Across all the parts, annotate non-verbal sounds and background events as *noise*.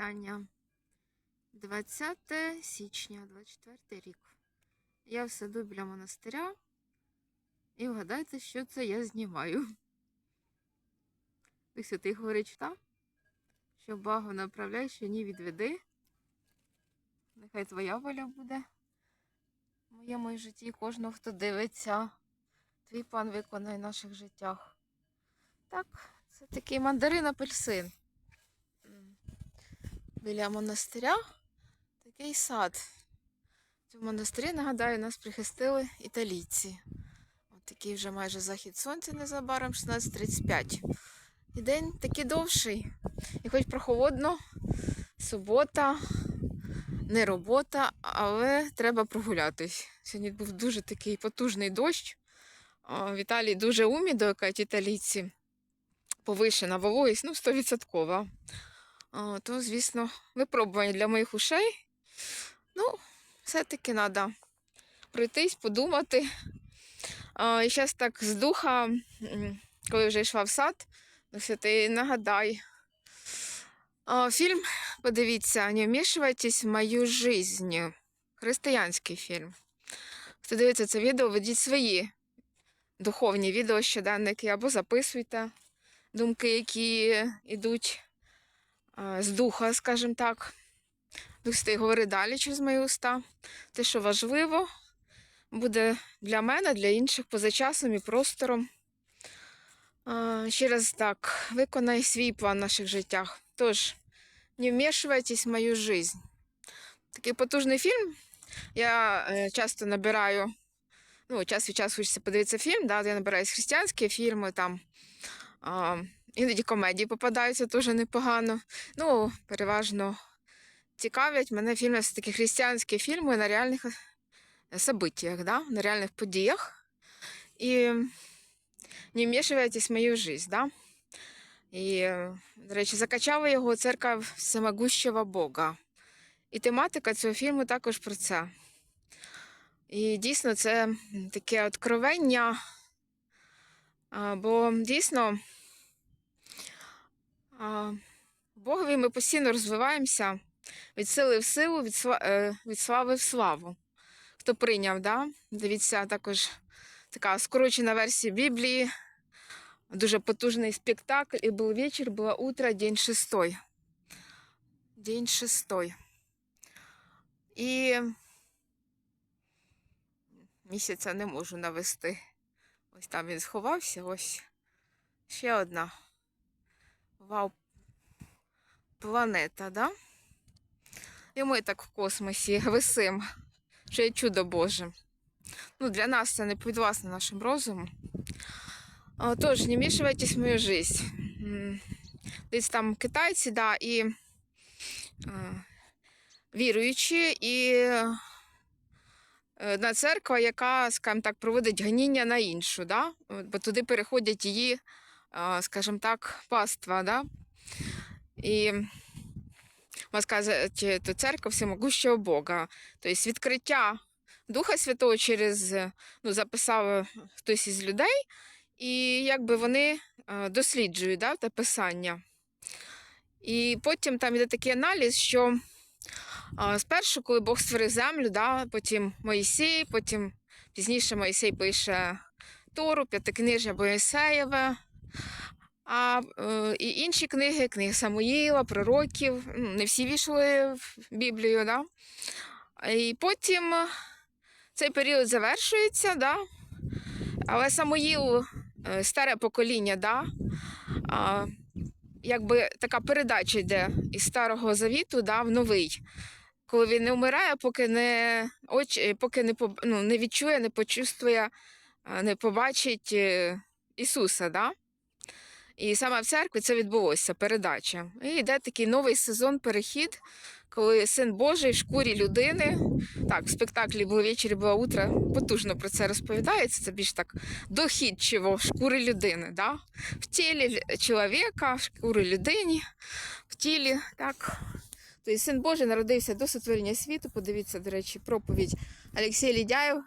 читання. 20 січня, 24 рік. Я в саду біля монастиря. І вгадайте, що це я знімаю. Дух Святий говорить читав, що Багу направляй, що ні відведи. Нехай твоя воля буде в моєму житті кожного, хто дивиться. Твій пан виконає в наших життях. Так, це такий мандарин апельсин. Біля монастиря такий сад. В монастирі, нагадаю, нас прихистили італійці. От такий вже майже захід сонця незабаром 16.35. І день такий довший. І хоч прохолодно, субота, не робота, але треба прогулятись. Сьогодні був дуже такий потужний дощ. В Італії дуже умі кажуть італійці. Повишена вологість, ну, 100%. То, звісно, випробування для моїх ушей. Ну, все-таки треба пройтись, подумати. І зараз так з духа, коли вже йшла в сад, ну, все ти нагадай. Фільм, подивіться, не вмішувайтесь в мою жизнь. Християнський фільм. Хто дивиться це відео, ведіть свої духовні відео щоденники або записуйте думки, які йдуть з духа, скажімо так. Дух Святий говорить далі через мої уста. Те, що важливо, буде для мене, для інших поза часом і простором. Ще раз так, виконай свій план в наших життях. Тож, не вмішувайтесь в мою жизнь. Такий потужний фільм. Я е, часто набираю, ну, час від часу хочеться подивитися фільм, да, я набираю християнські фільми, там іноді комедії попадаються теж непогано. Ну, переважно цікавлять мене фільми, все таки християнські фільми на реальних е, событиях, да, на реальних подіях. І не вмішувайтесь в мою жизнь, да. І, е, до речі, закачала його церква всемогущого Бога. І тематика цього фільму також про це. І дійсно це таке откровення. Бо дійсно Богові ми постійно розвиваємося від сили в силу, від, е, від слави в славу. Хто прийняв, да? дивіться також така скорочена версія Біблії, дуже потужний спектакль. І був вечір, було утро, день шестой. День шестой. І місяця не можу навести. Ось там він сховався, ось ще одна. Вау. Планета, да? І ми так в космосі *laughs* висим, що є чудо Боже. Ну, для нас це не підвласно нашим розумом. Тож, не вмішувайтесь в мою жизнь. Десь там китайці, да, і віруючі, і е, одна церква, яка, скажімо так, проводить ганіння на іншу, да? Бо туди переходять її, скажімо так, паства. Да? І вас кажуть, то церква всемогущого Бога. Тобто відкриття Духа Святого через ну, записав хтось із людей, і якби вони досліджують да, те писання. І потім там йде такий аналіз, що Спершу, коли Бог створив землю, да, потім Моїсей, потім пізніше Моїсей пише Тору, п'ятикнижжя Моїсеєве, а е, і інші книги, книги Самуїла, пророків, не всі війшли в Біблію. Да? І потім цей період завершується, да? але Самуїл, е, старе покоління, да? а, якби така передача йде із Старого Завіту да, в новий. Коли він не вмирає, поки не, очі, поки не, ну, не відчує, не почувствує, не побачить е, Ісуса. Да? І саме в церкві це відбулося, передача. І йде такий новий сезон, перехід, коли син Божий в шкурі людини. Так, в спектаклі було ввечері, було утро, потужно про це розповідається. Це більш так дохідчиво в шкурі людини. Да? В тілі чоловіка, в шкурі людині, в тілі. так. Тобто син Божий народився до сотворення світу. Подивіться, до речі, проповідь Олексій Лідяєв.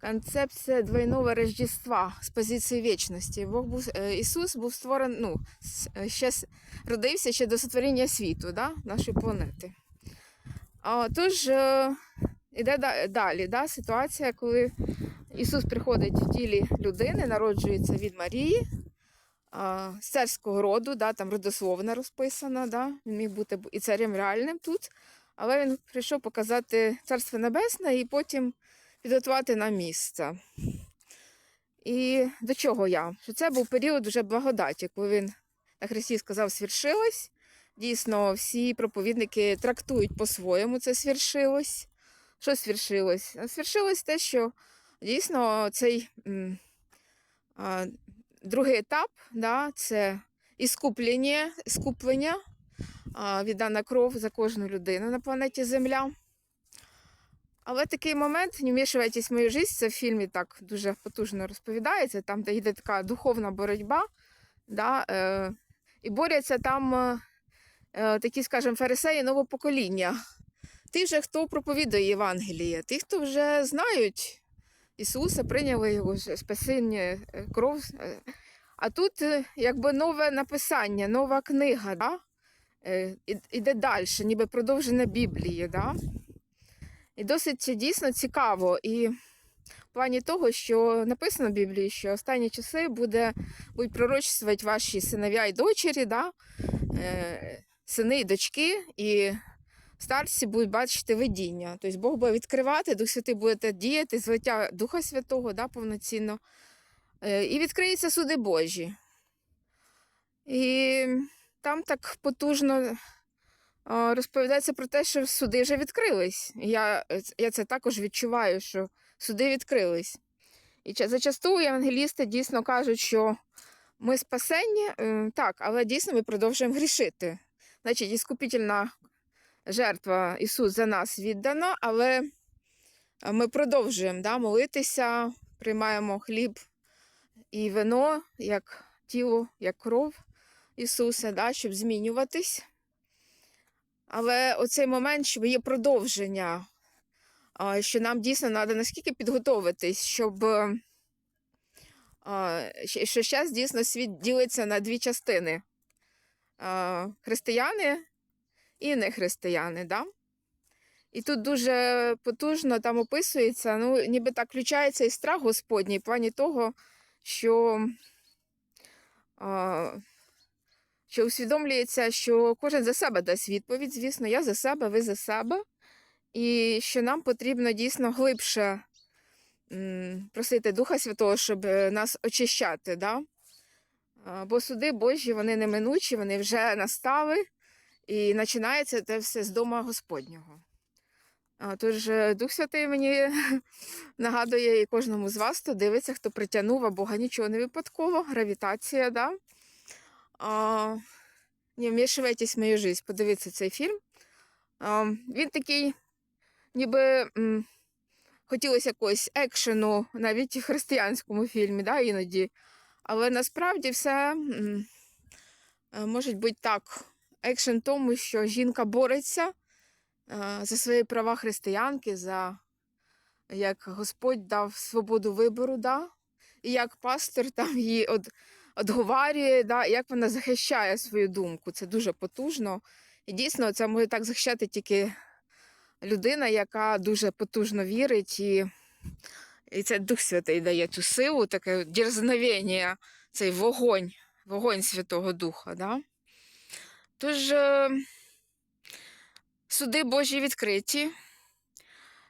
Концепція двойного Рождества з позиції вічності. Бог був, Ісус був створений, ну, ще родився ще до сотворення світу, да, нашої планети. А, тож іде далі да, ситуація, коли Ісус приходить в тілі людини, народжується від Марії, з царського роду, да, там родословна розписана, да, він міг бути і царем реальним тут, але він прийшов показати Царство Небесне і потім підготувати нам місце. І до чого я? Що це був період вже благодаті, коли він на Христі сказав свершилось. Дійсно, всі проповідники трактують по-своєму це свершилось. Що свершилось? А Свершилось те, що дійсно цей а, другий етап да, це іскуплення, іскуплення віддана кров за кожну людину на планеті Земля. Але такий момент, не вмішувайтесь в мою життя, це в фільмі так дуже потужно розповідається, там, де йде така духовна боротьба, да, е, і борються там е, е, такі, скажімо, фарисеї нового покоління. Ті вже, хто проповідує Євангеліє, ті, хто вже знають Ісуса, прийняли його спасіння, е, кров. е. А тут якби нове написання, нова книга, да? іде далі, ніби продовження Біблії. Да? І досить дійсно цікаво. І в плані того, що написано в Біблії, що останні часи буде, будуть пророчествувати ваші синов'я і дочері, да? е, сини і дочки, і старці будуть бачити видіння. Тобто Бог буде відкривати, Дух Святий буде діяти, злиття Духа Святого да, повноцінно. Е, і відкриються суди Божі. І там так потужно розповідається про те, що суди вже відкрились. Я, е, я це також відчуваю, що суди відкрились. І зачасту євангелісти дійсно кажуть, що ми спасені, е, так, але дійсно ми продовжуємо грішити. Значить, іскупітельна жертва Ісус за нас віддана, але е, ми продовжуємо да, молитися, приймаємо хліб і вино як тіло, як кров Ісуса, да, щоб змінюватись. Але оцей момент, що є продовження, що нам дійсно треба наскільки підготовитись, щоб е, що зараз дійсно світ ділиться на дві частини: християни і нехристияни. Да? І тут дуже потужно там описується, ну, ніби так включається і страх Господній в плані того, що, що усвідомлюється, що кожен за себе дасть відповідь. Звісно, я за себе, ви за себе. І що нам потрібно дійсно глибше просити Духа Святого, щоб е, нас очищати. Да? Бо суди Божі, вони неминучі, вони вже настали, і починається це все з дома Господнього. Тож е, Дух Святий мені *laughs* нагадує і кожному з вас, хто дивиться, хто притягнув, а Бога нічого не випадково, гравітація, да? А, не вмішувайтесь в мою життя, подивіться цей фільм. А, він такий, ніби м, хотілося якогось екшену навіть в християнському фільмі, да, іноді. Але насправді все м, е, може бути так. Екшен тому, що жінка бореться е, за свої права християнки, за як Господь дав свободу вибору, да? і як пастор там її од, одговарює, да? як вона захищає свою думку. Це дуже потужно. І дійсно, це може так захищати тільки людина, яка дуже потужно вірить, і, і це Дух Святий дає цю силу, таке дерзновення, цей вогонь, вогонь Святого Духа. Да? Тож е, суди Божі відкриті.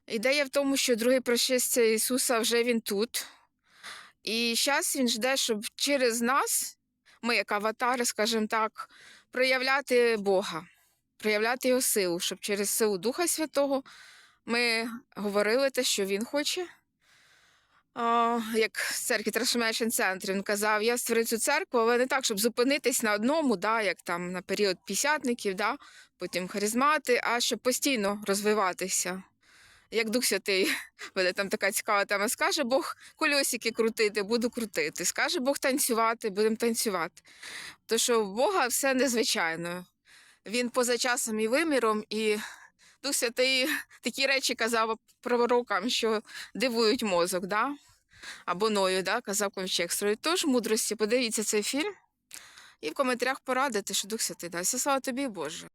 Ідея в тому, що другий пришестя Ісуса вже Він тут. І зараз Він жде, щоб через нас, ми, як аватари, скажімо так, проявляти Бога, проявляти Його силу, щоб через силу Духа Святого ми говорили те, що Він хоче. А, як в церкві Transformation Center він казав, я створив цю церкву, але не так, щоб зупинитись на одному, да, як там на період п'ятдесятників, да, потім харизмати, а щоб постійно розвиватися. Як Дух Святий *laughs* буде там така цікава тема. Скаже Бог кольосики крутити, буду крутити. Скаже Бог танцювати, будемо танцювати. То що в Бога все незвичайно. Він поза часом і виміром, і Дух Святий *laughs* такі речі казав пророкам, що дивують мозок, да? або ною, да? казав Ковчег. Тож мудрості, подивіться цей фільм і в коментарях порадити, що Дух Святий дасть. Слава тобі, Боже.